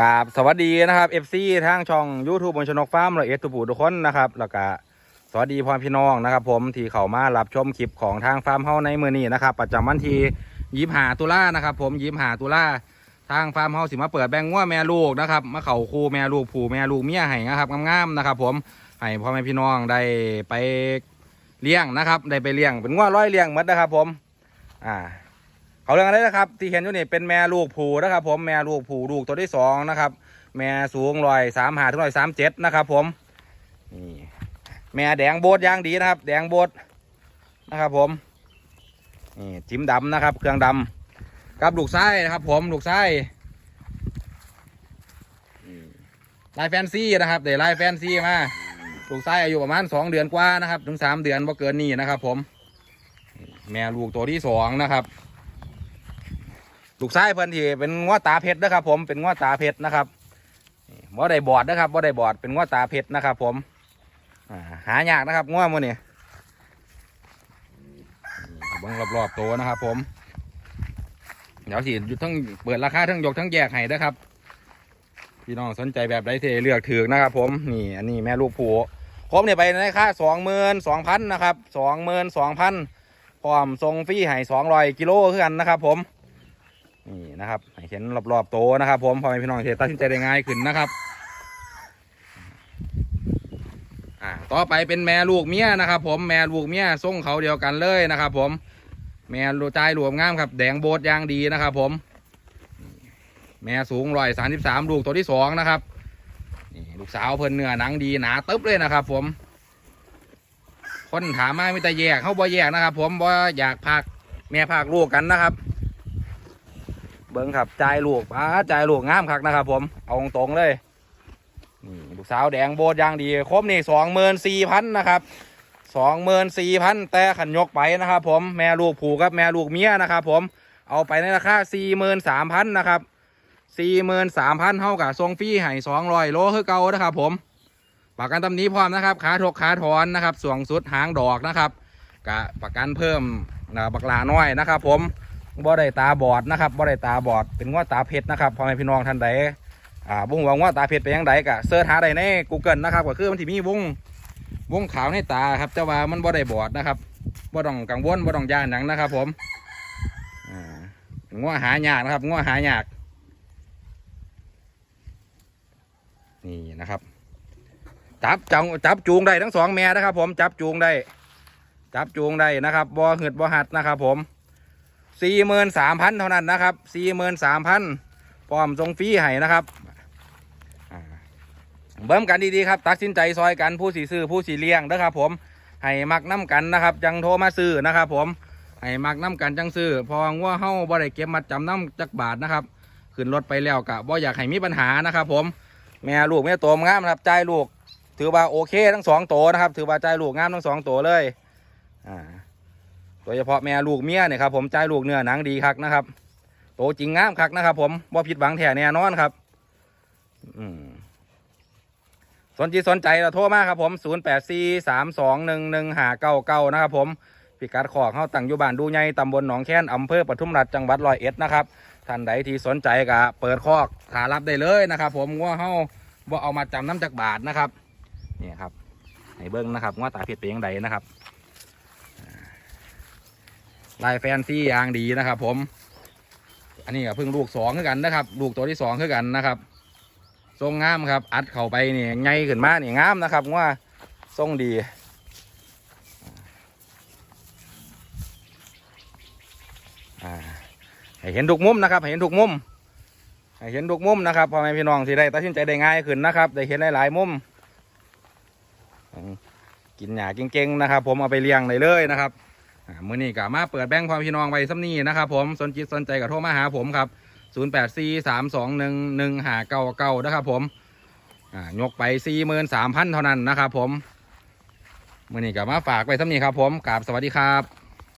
กราบสวัสดีนะครับ FC ทางช่อง YouTube บนชนกฟาร์มเราเอสตูปูทุกคนนะครับแล้วก็สวัสดีพ่อพี่น้องนะครับ ผมที่เข้ามารับชมคลิปของทางฟาร์มเฮาในมือนี้นะครับประจำวันที่ยิบหาตุลานะครับ ผมยิบหาตุลาทางฟาร์มเฮาสิมาเปิดแบงงัวแม่ลูกนะครับมาเข่าคูแม่ลูกผูแม่ลูกเมียให้นะครับงามๆนะครับ ผมให้พ่อแม่พี่น้องได้ไปเลี้ยงนะครับ ได้ไปเลี้ยงเป็นงัวร้อยเลี้ยงหมดนะครับ ผม อ่า เขาเรื่องอะไรนะครับ ที่เห็นอยู่นี่เป็นแม่ลูกผูนะครับ ผมแม่ลูกผูลูกตัวที่สองนะครับ แม่สูงร้อยสามหาถึงร้อยสามเจ็ดนะครับ ผมนี่แม่แดงโบดย่างดีนะครับ แดงโบดนะครับผมนี่จิ้มดำนะครับ เครื่องดำกับลูกไส้นะครับ ผมลูกไส้ลายแฟนซีนะครับเดี๋ยวลายแฟนซีมาลูกไส้อายุประมาณสองเดือนกว่านะครับ ถึงสามเดือนว่าเกินนี่นะครับ ผม แม่ลูกตัวที่สองนะครับ ลูกชายเพิ่นที่เป็นง้อตาเพชรนะครับ ผมเป็นง้อตาเพชรนะครับบ่ได้บอดนะครับบ่ได้บอดเป็นง้อตาเพชรนะครับ ผมหายากนะครับง้อมันนี่เบิ้งรอบๆตัวนะครับ ผม เดี๋ยวสิอยู่ทั้งเปิดราคาทั้งยกทั้งแยกให้นะครับ พี่น้องสนใจแบบใดเทเลือกถือนะครับ ผมนี่อันนี้แม่ลูกผูผมเนี่ยไปในค่าสองหมื่นสองพันนะครับสองหมื่นสองพันพร้อมทรงฟรีให้สองร้อยกิโลคือกันนะครับ ผม นี่นะครับเห็นรอบๆโตนะครับ ผมพอพี่น้องเห็นตัดสินใจได้ง่ายขึ้นนะครับอ่าต่อไปเป็นแม่ลูกเมียนะครับ ผมแม่ลูกเมียส่งเขาเดียวกันเลยนะครับ ผมแม่ลูกใจรวมงามครับ แดงโบดยางดีนะครับ ผม แม่สูงร้อยสามสิบสามลูกตัวที่สองนะครับนี่ลูกสาวเพิ่นเนื้อหนังดีหนาตึ๊บเลยนะครับ ผม คนถามมาไม่แต่แยกเขาบ่แยกนะครับ ผมบ่อยากพากแม่พากลูกกันนะครับ เบิ้งครับจ่ายลูกป้าจ่ายลูกงามคักนะครับ ผม เอาตรงๆเลย นี่ลูกสาวแดงโบดยางดี ครบนี่สองหมื่นสี่พันนะครับสองหมื่นสี่พันแต่ขันยกไปนะครับผม แม่ลูกผูกกับแม่ลูกเมียนะครับผม เอาไปในราคาสี่หมื่นสามพันนะครับสี่หมื่นสามพันเท่ากับทรงฟรีให้สองร้อยโลคือเก่านะครับผมประกันตำนี้พร้อมนะครับ ขาถกขาถอนนะครับ ส่วงสุดหางดอกนะครับกะประกันเพิ่มนะบักลาน้อยนะครับผม บ่ได้ตาบอดนะครับบ่ได้ตาบอดเป็นว่าตาเพชรนะครับพ่อแม่พี่น้องท่านใดอ่าบุ้งหวังว่าตาเพชรเป็นยังไงกะเสิร์ชหาได้ใน Google นะครับก็คือมันที่มีวงวงขาวในตาครับแต่ว่ามันบ่ได้บอดนะครับบ่ต้องกังวลบ่ต้องย่านหนังนะครับ ผมอ่าง้อหายากนะครับง้อหายากนี่นะครับจับจังจับจูงได้ทั้งสองแม่นะครับ ผมจับจูงได้ จับจูงได้นะครับบ่หืดบ่หัดนะครับ ผม สี่หมื่นสามพันเท่านั้นนะครับสี่หมื่นสามพันพร้อมทรงฟรีให้นะครับเบิ่มกันดีๆครับ ตัดสินใจซอยกันผู้สีซื้อผู้สีเลี้ยงนะครับผมให้มักน้ำกันนะครับจังโทรมาซื้อนะครับผมให้มักน้ำกันจังซื้อพองัวเฮาบ่ได้เก็บมัดจำน้ำจักบาทนะครับขึ้นรถไปแล้วกะบ่อยากให้มีปัญหานะครับ ผมแม่ลูกแม่โตวงามนะครับใจลูก ถือว่าโอเคทั้งสองตัวนะครับ ถือว่าใจลูกงามทั้งสองตัวเลยอ่า ดยเฉพาะแม่ลูกเมียเนี่ยครับผมใจลูกเนื้อหนังดีคักนะครับโตจริงงามคักนะครับ ผมบ่ผิดหวังแท้แน่นอนครับอืมสนใจสนใจเราโทรมาครับผม 0 8 4 3 2 1 1 5 9 9 นะครับผมพิกัดขอกเข้าตั้งอยู่บ้านดูใหญ่ตำบลหนองแค้นอำเภอปทุมราชจังหวัดร้อยเอ็ดนะครับท่านใดที่สนใจก็เปิดคอกหารับได้เลยนะครับผมว่าเฮาบ่เอามาจำน้ำจากบาทนะครับนี่ครับให้เบิ้งนะครับว่าตาเพชรเป็นยังไงนะครับ ลายแฟนซี่ยางดีนะครับ ผม อันนี้ก็เพิ่งลูกสองคือกันนะครับ ลูกตัวที่สองคือกันนะครับ ทรงงามครับ อัดเข้าไปนี่ไงขึ้นมานี่งามนะครับว่าทรงดีอ่าให้เห็นทุกมุมนะครับให้เห็นทุกมุมให้เห็นทุกมุมนะครับพ่อแม่พี่น้องที่ได้ตัดสินใจได้ง่ายขึ้นนะครับได้เห็นหลายๆมุมกินหยาเก่งๆนะครับ ผมเอาไปเลี้ยงเลยเลยนะครับ มื่อนี้ก็มาเปิดแบงค์ความพี่น้องไว้ซ้ำนี้นะครับผมสนจิตสนใจก็โทรมาหาผมครับ 0 8 4 3 2 1 1 5 9 9นะครับผมอ่ายกไป 43,000 เท่านั้นนะครับผมมื่อนี้ก็มาฝากไว้ซ้ำนี้ครับผมกราบสวัสดีครับ